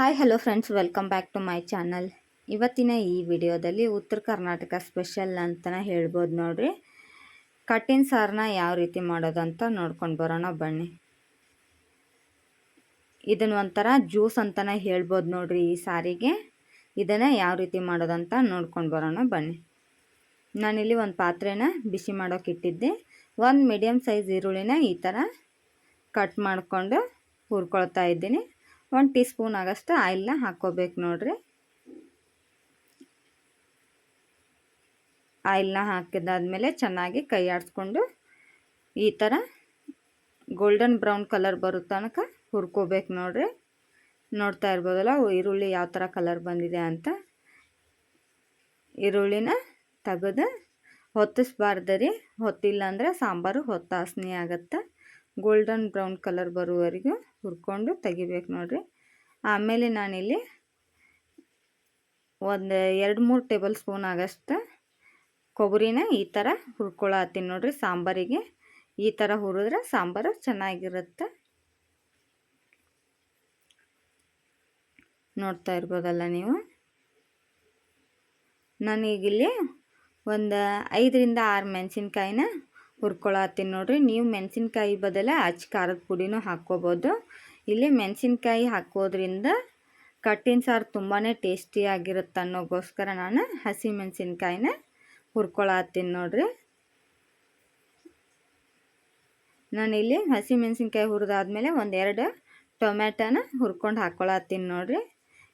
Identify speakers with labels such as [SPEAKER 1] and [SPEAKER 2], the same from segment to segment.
[SPEAKER 1] Hi hello friends welcome back to my channel ಇವತ್ತಿನ ಈ ವಿಡಿಯೋದಲ್ಲಿ ಉತ್ತರ ಕರ್ನಾಟಕ ಸ್ಪೆಷಲ್ ಅಂತಲೇ ಹೇಳ್ಬೋದು ನೋಡಿರಿ. ಕಟ್ಟಿನ ಸಾರನ್ನ ಯಾವ ರೀತಿ ಮಾಡೋದು ಅಂತ ನೋಡ್ಕೊಂಡು ಬರೋಣ ಬನ್ನಿ. ಇದನ್ನು ಒಂಥರ ಜ್ಯೂಸ್ ಅಂತಲೇ ಹೇಳ್ಬೋದು ನೋಡಿರಿ ಈ ಸಾರಿಗೆ. ಇದನ್ನು ಯಾವ ರೀತಿ ಮಾಡೋದಂತ ನೋಡ್ಕೊಂಡು ಬರೋಣ ಬನ್ನಿ. ನಾನಿಲ್ಲಿ ಒಂದು ಪಾತ್ರೆನ ಬಿಸಿ ಮಾಡೋಕೆ ಇಟ್ಟಿದ್ದೆ. ಒಂದು ಮೀಡಿಯಮ್ ಸೈಜ್ ಈರುಳ್ಳಿನ ಈ ಥರ ಕಟ್ ಮಾಡಿಕೊಂಡು ಹುರ್ಕೊಳ್ತಾ ಇದ್ದೀನಿ. ಒಂದು ಟೀ ಸ್ಪೂನ್ ಆಗಷ್ಟು ಆಯಿಲ್ನ ಹಾಕ್ಕೋಬೇಕು ನೋಡ್ರಿ. ಆಯಿಲ್ನ ಹಾಕಿದಾದ್ಮೇಲೆ ಚೆನ್ನಾಗಿ ಕೈ ಆಡಿಸ್ಕೊಂಡು ಈ ಥರ ಗೋಲ್ಡನ್ ಬ್ರೌನ್ ಕಲರ್ ಬರೋ ತನಕ ಹುರ್ಕೋಬೇಕು ನೋಡ್ರಿ. ನೋಡ್ತಾ ಇರ್ಬೋದಲ್ಲ ಈರುಳ್ಳಿ ಯಾವ ಥರ ಕಲರ್ ಬಂದಿದೆ ಅಂತ. ಈರುಳ್ಳಿನ ತೆಗೆದು ಹೊತ್ತಿಸ್ಬಾರ್ದು ರೀ. ಹೊತ್ತಿಲ್ಲ ಅಂದರೆ ಸಾಂಬಾರು ಹೊತ್ತಾಸನೆ ಆಗುತ್ತೆ. ಗೋಲ್ಡನ್ ಬ್ರೌನ್ ಕಲರ್ ಬರುವವರೆಗೂ ಹುರ್ಕೊಂಡು ತೆಗಿಬೇಕು ನೋಡಿರಿ. ಆಮೇಲೆ ನಾನಿಲ್ಲಿ ಒಂದು ಎರಡು ಮೂರು ಟೇಬಲ್ ಸ್ಪೂನ್ ಆಗಷ್ಟು ಕೊಬ್ಬರಿನ ಈ ಥರ ಹುರ್ಕೊಳತ್ತೀನಿ ನೋಡಿರಿ ಸಾಂಬಾರಿಗೆ. ಈ ಥರ ಹುರಿದ್ರೆ ಸಾಂಬಾರು ಚೆನ್ನಾಗಿರುತ್ತೆ. ನೋಡ್ತಾ ಇರ್ಬೋದಲ್ಲ ನೀವು? ನಾನೀಗಿಲ್ಲಿ ಒಂದು ಐದರಿಂದ ಆರು ಮೆಣಸಿನ್ಕಾಯಿನ ಹುರ್ಕೊಳತ್ತೀನಿ ನೋಡಿರಿ. ನೀವು ಮೆಣಸಿನ್ಕಾಯಿ ಬದಲ ಅಚ್ಚ ಖಾರದ ಪುಡಿನೂ ಹಾಕ್ಕೋಬೋದು. ಇಲ್ಲಿ ಮೆಣಸಿನ್ಕಾಯಿ ಹಾಕೋದ್ರಿಂದ ಕಟ್ಟಿನ ಸಾರು ತುಂಬಾ ಟೇಸ್ಟಿಯಾಗಿರುತ್ತೆ ಅನ್ನೋಗೋಸ್ಕರ ನಾನು ಹಸಿ ಮೆಣಸಿನ್ಕಾಯಿನ ಹುರ್ಕೊಳತ್ತೀನಿ ನೋಡಿರಿ. ನಾನಿಲ್ಲಿ ಹಸಿ ಮೆಣಸಿನ್ಕಾಯಿ ಹುರಿದಾದ್ಮೇಲೆ ಒಂದೆರಡು ಟೊಮ್ಯಾಟೋನ ಹುರ್ಕೊಂಡು ಹಾಕ್ಕೊಳತ್ತೀನಿ ನೋಡಿರಿ.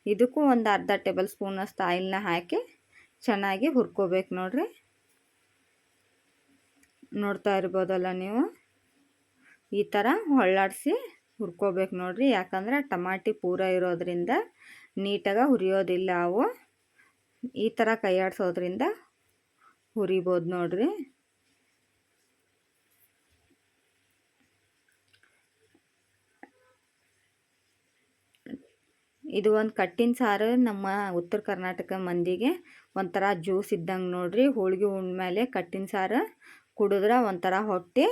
[SPEAKER 1] ಇದಕ್ಕೂ ಒಂದು ಅರ್ಧ ಟೇಬಲ್ ಸ್ಪೂನಷ್ಟು ಆಯಿಲ್ನ ಹಾಕಿ ಚೆನ್ನಾಗಿ ಹುರ್ಕೋಬೇಕು ನೋಡಿರಿ. ನೋಡ್ತಾ ಇರ್ಬೋದಲ್ಲ ನೀವು? ಈ ಥರ ಹೊಳ್ಳಾಡಿಸಿ ಹುರ್ಕೋಬೇಕು ನೋಡಿರಿ. ಯಾಕಂದ್ರೆ ಟಮಾಟಿ ಪೂರ ಇರೋದರಿಂದ ನೀಟಾಗಿ ಹುರಿಯೋದಿಲ್ಲ ಅವು. ಈ ಥರ ಕೈಯಾಡಿಸೋದ್ರಿಂದ ಹುರಿಬೋದು ನೋಡಿರಿ. ಇದು ಒಂದು ಕಟ್ಟಿನ ಸಾರು ನಮ್ಮ ಉತ್ತರ ಕರ್ನಾಟಕ ಮಂದಿಗೆ ಒಂಥರ ಜ್ಯೂಸ್ ಇದ್ದಂಗೆ ನೋಡಿರಿ. ಹೋಳಿಗೆ ಉಂಡ್ಮೇಲೆ ಕಟ್ಟಿನ ಸಾರು ಕುಡಿದ್ರೆ ಒಂಥರ ಹೊಟ್ಟೆ.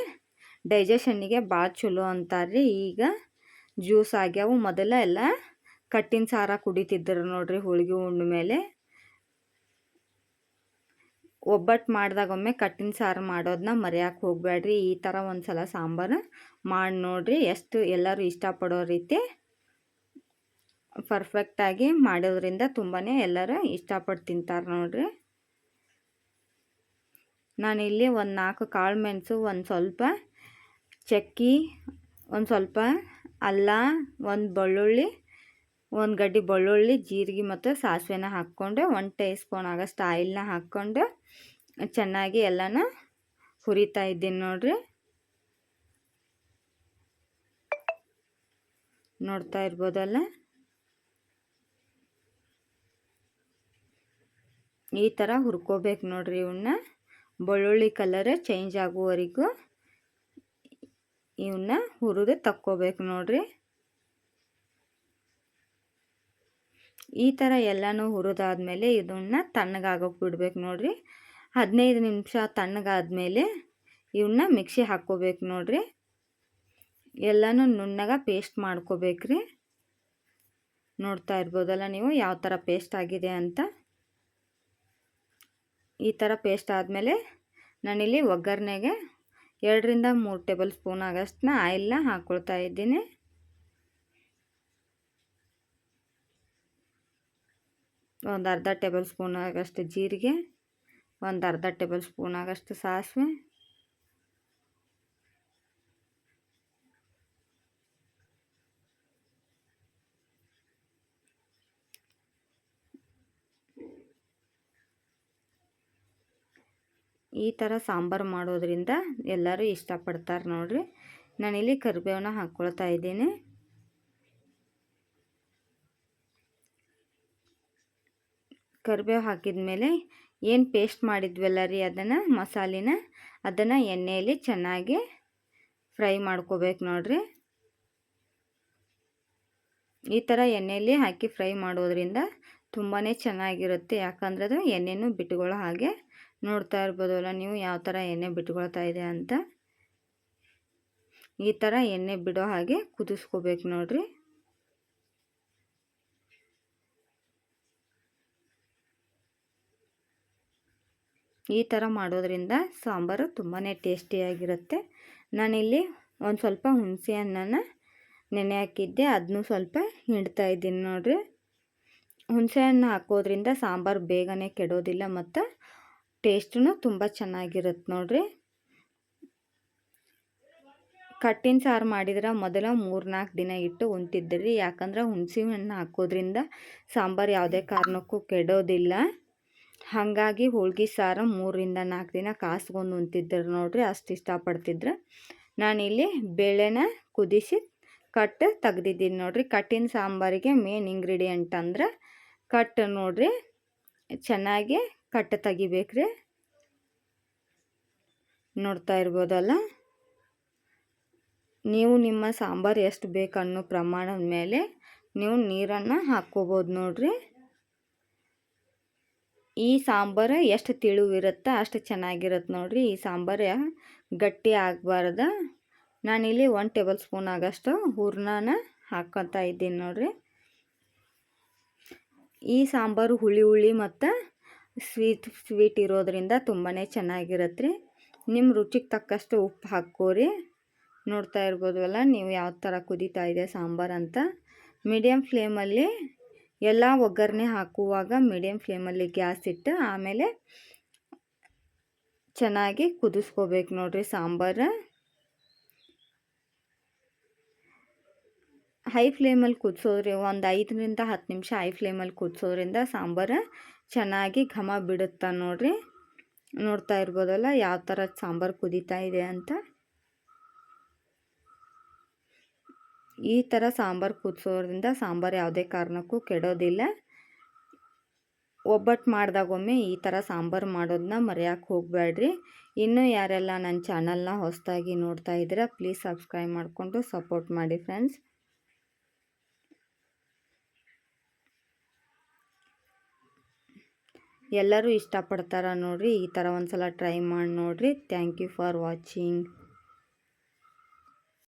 [SPEAKER 1] ಡೈಜೆಷನ್ನಿಗೆ ಭಾಳ ಚಲೋ ಅಂತಾರೆ ಈಗ ಜ್ಯೂಸ್ ಆಗ್ಯಾವು. ಮೊದಲೇ ಎಲ್ಲ ಕಟ್ಟಿನ ಸಾರ ಕುಡಿತಿದ್ರು ನೋಡ್ರಿ ಹೋಳಿಗೆ ಉಂಡ ಮೇಲೆ. ಒಬ್ಬಟ್ಟು ಮಾಡಿದಾಗೊಮ್ಮೆ ಕಟ್ಟಿನ ಸಾರು ಮಾಡೋದನ್ನ ಮರೆಯೋಕೆ ಹೋಗಬೇಡ್ರಿ ಈ ಥರ ಒಂದು ಸಲ ಸಾಂಬಾರು ಮಾಡಿ ನೋಡ್ರಿ. ಎಷ್ಟು ಎಲ್ಲರೂ ಇಷ್ಟಪಡೋ ರೀತಿ ಪರ್ಫೆಕ್ಟಾಗಿ ಮಾಡೋದ್ರಿಂದ ತುಂಬಾ ಎಲ್ಲರೂ ಇಷ್ಟಪಟ್ಟು ತಿಂತಾರೆ ನೋಡಿರಿ. ನಾನಿಲ್ಲಿ ಒಂದು ನಾಲ್ಕು ಕಾಳು ಮೆಣಸು, ಒಂದು ಸ್ವಲ್ಪ ಚಕ್ಕಿ, ಒಂದು ಸ್ವಲ್ಪ ಅಲ್ಲ, ಒಂದು ಬೆಳ್ಳುಳ್ಳಿ, ಒಂದು ಗಡ್ಡಿ ಬೆಳ್ಳುಳ್ಳಿ, ಜೀರಿಗೆ ಮತ್ತು ಸಾಸಿವೆನ ಹಾಕ್ಕೊಂಡು ಒಂದು ಟೇ ಸ್ಪೂನ್ ಆಗೋಷ್ಟು ಆಯಿಲ್ನ ಹಾಕ್ಕೊಂಡು ಚೆನ್ನಾಗಿ ಎಲ್ಲನ ಹುರಿತಾ ಇದ್ದೀನಿ ನೋಡಿರಿ. ನೋಡ್ತಾ ಇರ್ಬೋದಲ್ಲ? ಈ ಥರ ಹುರ್ಕೋಬೇಕು ನೋಡ್ರಿ ಇವನ್ನ ಬೆಳ್ಳುಳ್ಳಿ ಕಲರ್ ಚೇಂಜ್ ಆಗುವವರೆಗೂ ಇವನ್ನ ಹುರಿದು ತಕ್ಕೋಬೇಕು ನೋಡ್ರಿ. ಈ ಥರ ಎಲ್ಲನೂ ಹುರಿದಾದ್ಮೇಲೆ ಇದನ್ನ ತಣ್ಣಗಾಗೋಕೆ ಬಿಡ್ಬೇಕು ನೋಡ್ರಿ. ಹದಿನೈದು ನಿಮಿಷ ತಣ್ಣಗಾದ್ಮೇಲೆ ಇವನ್ನ ಮಿಕ್ಸಿ ಹಾಕ್ಕೋಬೇಕು ನೋಡ್ರಿ. ಎಲ್ಲನೂ ನುಣ್ಣಗ ಪೇಸ್ಟ್ ಮಾಡ್ಕೋಬೇಕ್ರಿ. ನೋಡ್ತಾ ಇರ್ಬೋದಲ್ಲ ನೀವು ಯಾವ ಥರ ಪೇಸ್ಟ್ ಆಗಿದೆ ಅಂತ. ಈ ಥರ ಪೇಸ್ಟ್ ಆದಮೇಲೆ ನಾನಿಲ್ಲಿ ಒಗ್ಗರಣೆಗೆ ಎರಡರಿಂದ ಮೂರು ಟೇಬಲ್ ಸ್ಪೂನ್ ಆಗಷ್ಟನ್ನ ಆಯಿಲ್ನ ಹಾಕ್ಕೊಳ್ತಾ ಇದ್ದೀನಿ. ಒಂದು ಅರ್ಧ ಟೇಬಲ್ ಸ್ಪೂನ್ ಆಗಷ್ಟು ಜೀರಿಗೆ, ಒಂದು ಅರ್ಧ ಟೇಬಲ್ ಸ್ಪೂನ್ ಆಗಷ್ಟು ಸಾಸಿವೆ ಈ ಥರ ಸಾಂಬಾರು ಮಾಡೋದ್ರಿಂದ ಎಲ್ಲರೂ ಇಷ್ಟಪಡ್ತಾರೆ ನೋಡಿರಿ. ನಾನಿಲ್ಲಿ ಕರಿಬೇವನ್ನ ಹಾಕ್ಕೊಳ್ತಾ ಇದ್ದೀನಿ. ಕರಿಬೇವು ಹಾಕಿದ ಮೇಲೆ ಏನು ಪೇಸ್ಟ್ ಮಾಡಿದ್ವಲ್ಲ ರೀ ಅದನ್ನು, ಮಸಾಲಿನ, ಅದನ್ನು ಎಣ್ಣೆಯಲ್ಲಿ ಚೆನ್ನಾಗಿ ಫ್ರೈ ಮಾಡ್ಕೋಬೇಕು ನೋಡಿರಿ. ಈ ಥರ ಎಣ್ಣೆಯಲ್ಲಿ ಹಾಕಿ ಫ್ರೈ ಮಾಡೋದ್ರಿಂದ ತುಂಬಾ ಚೆನ್ನಾಗಿರುತ್ತೆ. ಯಾಕಂದ್ರೆ ಅದು ಎಣ್ಣೆನೂ ಬಿಟ್ಕೊಳ್ಳೋ ಹಾಗೆ ನೋಡ್ತಾ ಇರ್ಬೋದಲ್ಲ ನೀವು, ಯಾವ ಥರ ಎಣ್ಣೆ ಬಿಟ್ಕೊಳ್ತಾ ಇದೆ ಅಂತ. ಈ ಥರ ಎಣ್ಣೆ ಬಿಡೋ ಹಾಗೆ ಕುದಿಸ್ಕೋಬೇಕು ನೋಡ್ರಿ. ಈ ಥರ ಮಾಡೋದ್ರಿಂದ ಸಾಂಬಾರು ತುಂಬಾ ಟೇಸ್ಟಿಯಾಗಿರುತ್ತೆ ನಾನಿಲ್ಲಿ ಒಂದು ಸ್ವಲ್ಪ ಹುಣಸೆ ಹಣ್ಣನ್ನು ನೆನೆ ಹಾಕಿದ್ದೆ ಅದನ್ನೂ ಸ್ವಲ್ಪ ಹಿಡ್ತಾ ಇದ್ದೀನಿ ನೋಡ್ರಿ. ಹುಣಸೆ ಹಣ್ಣು ಹಾಕೋದ್ರಿಂದ ಸಾಂಬಾರು ಬೇಗನೆ ಕೆಡೋದಿಲ್ಲ ಮತ್ತು ಟೇಸ್ಟೂ ತುಂಬ ಚೆನ್ನಾಗಿರುತ್ತೆ ನೋಡ್ರಿ. ಕಟ್ಟಿನ ಸಾರು ಮಾಡಿದ್ರೆ ಮೊದಲ ಮೂರು ನಾಲ್ಕು ದಿನ ಇಟ್ಟು ಉಂತಿದ್ರಿ ಯಾಕಂದ್ರೆ ಹುಣಸೆ ಹಣ್ಣು ಹಾಕೋದ್ರಿಂದ ಸಾಂಬಾರು ಯಾವುದೇ ಕಾರಣಕ್ಕೂ ಕೆಡೋದಿಲ್ಲ. ಹಾಗಾಗಿ ಹೋಳ್ಗೆ ಸಾರು ಮೂರರಿಂದ ನಾಲ್ಕು ದಿನ ಕಾಸ್ಕೊಂಡು ಉಣ್ತಿದ್ದರು ನೋಡ್ರಿ. ಅಷ್ಟು ಇಷ್ಟಪಡ್ತಿದ್ರು ನಾನಿಲ್ಲಿ ಬೇಳೆನ ಕುದಿಸಿ ಕಟ್ ತೆಗ್ದಿದ್ದೀನಿ ನೋಡ್ರಿ. ಕಟ್ಟಿನ ಸಾಂಬಾರಿಗೆ ಮೇನ್ ಇಂಗ್ರೀಡಿಯೆಂಟ್ ಅಂದ್ರೆ ಕಟ್ ನೋಡ್ರಿ. ಚೆನ್ನಾಗಿ ಕಟ್ಟ ತೆಗಿಬೇಕ್ರಿ. ನೋಡ್ತಾ ಇರ್ಬೋದಲ್ಲ? ನೀವು ನಿಮ್ಮ ಸಾಂಬಾರು ಎಷ್ಟು ಬೇಕು ಅನ್ನೋ ಪ್ರಮಾಣದ ಮೇಲೆ ನೀವು ನೀರನ್ನು ಹಾಕ್ಕೋಬೋದು ನೋಡ್ರಿ. ಈ ಸಾಂಬಾರು ಎಷ್ಟು ತಿಳುವಿರುತ್ತೆ ಅಷ್ಟು ಚೆನ್ನಾಗಿರುತ್ತೆ ನೋಡ್ರಿ. ಈ ಸಾಂಬಾರು ಗಟ್ಟಿ ಆಗಬಾರ್ದು. ನಾನಿಲ್ಲಿ ಒನ್ ಟೇಬಲ್ ಸ್ಪೂನ್ ಆಗಷ್ಟು ಹೂರ್ಣನ ಹಾಕ್ಕೊತಾ ಇದ್ದೀನಿ ನೋಡಿರಿ. ಈ ಸಾಂಬಾರು ಹುಳಿ ಹುಳಿ ಮತ್ತು ಸ್ವೀಟ್ ಸ್ವೀಟ್ ಇರೋದರಿಂದ ತುಂಬಾ ಚೆನ್ನಾಗಿರುತ್ತೆ ರೀ ನಿಮ್ಮ ರುಚಿಗೆ ತಕ್ಕಷ್ಟು ಉಪ್ಪು ಹಾಕ್ಕೋರಿ. ನೋಡ್ತಾ ಇರ್ಬೋದಲ್ಲ ನೀವು ಯಾವ ಥರ ಕುದೀತಾ ಇದೆ ಸಾಂಬಾರು ಅಂತ. ಮೀಡಿಯಮ್ ಫ್ಲೇಮಲ್ಲಿ ಎಲ್ಲ ಒಗ್ಗರಣೆ ಹಾಕುವಾಗ ಮೀಡಿಯಮ್ ಫ್ಲೇಮಲ್ಲಿ ಗ್ಯಾಸ್ ಇಟ್ಟು ಆಮೇಲೆ ಚೆನ್ನಾಗಿ ಕುದಿಸ್ಕೋಬೇಕು ನೋಡಿರಿ ಸಾಂಬಾರು. ಹೈ ಫ್ಲೇಮಲ್ಲಿ ಕುದಿಸೋದ್ರಿ ಒಂದು ಐದರಿಂದ ಹತ್ತು ನಿಮಿಷ ಹೈ ಫ್ಲೇಮಲ್ಲಿ ಕುದಿಸೋದ್ರಿಂದ ಸಾಂಬಾರು ಚೆನ್ನಾಗಿ ಘಮ ಬಿಡುತ್ತಾ ನೋಡಿರಿ. ನೋಡ್ತಾ ಇರ್ಬೋದಲ್ಲ ಯಾವ ಥರ ಸಾಂಬಾರು ಕುದೀತಾ ಇದೆ ಅಂತ. ಈ ಥರ ಸಾಂಬಾರು ಕುದಿಸೋದ್ರಿಂದ ಸಾಂಬಾರು ಯಾವುದೇ ಕಾರಣಕ್ಕೂ ಕೆಡೋದಿಲ್ಲ. ಒಬ್ಬಟ್ಟು ಮಾಡಿದಾಗೊಮ್ಮೆ ಈ ಥರ ಸಾಂಬಾರು ಮಾಡೋದನ್ನ ಮರೆಯೋಕ್ಕೆ ಹೋಗಬೇಡ್ರಿ. ಇನ್ನೂ ಯಾರೆಲ್ಲ ನನ್ನ ಚಾನಲ್ನ ಹೊಸದಾಗಿ ನೋಡ್ತಾ ಇದ್ದೀರಾ, ಪ್ಲೀಸ್ ಸಬ್ಸ್ಕ್ರೈಬ್ ಮಾಡಿಕೊಂಡು ಸಪೋರ್ಟ್ ಮಾಡಿ ಫ್ರೆಂಡ್ಸ್. ಎಲ್ಲರೂ ಇಷ್ಟಪಡ್ತಾರೆ ನೋಡಿರಿ ಈ ಥರ ಒಂದು ಸಲ ಟ್ರೈ ಮಾಡಿ ನೋಡಿರಿ. Thank you for watching